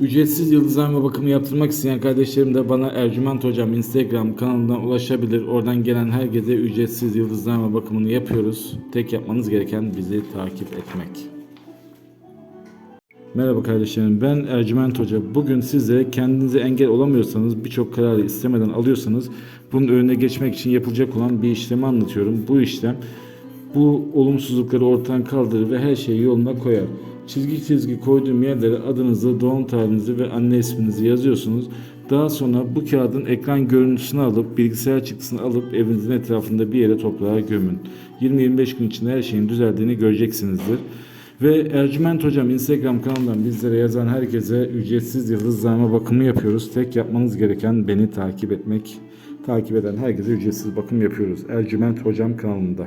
Ücretsiz yıldızlama bakımı yaptırmak isteyen kardeşlerim de bana Ercüment Hocam Instagram kanalından ulaşabilir. Oradan gelen herkese ücretsiz yıldızlama bakımını yapıyoruz. Tek yapmanız gereken bizi takip etmek. Merhaba kardeşlerim ben Ercüment Hoca. Bugün size kendinize engel olamıyorsanız birçok kararı istemeden alıyorsanız bunun önüne geçmek için yapılacak olan bir işlemi anlatıyorum. Bu işlem bu olumsuzlukları ortadan kaldırır ve her şeyi yoluna koyar. Çizgi çizgi koyduğum yerlere adınızı, doğum tarihinizi ve anne isminizi yazıyorsunuz. Daha sonra bu kağıdın ekran görüntüsünü alıp bilgisayar çıktısını alıp evinizin etrafında bir yere toprağa gömün. 20-25 gün içinde her şeyin düzeldiğini göreceksinizdir. Ve Ercüment Hocam Instagram kanalından bizlere yazan herkese ücretsiz yıldızlama bakımı yapıyoruz. Tek yapmanız gereken beni takip etmek. Takip eden herkese ücretsiz bakım yapıyoruz. Ercüment Hocam kanalında.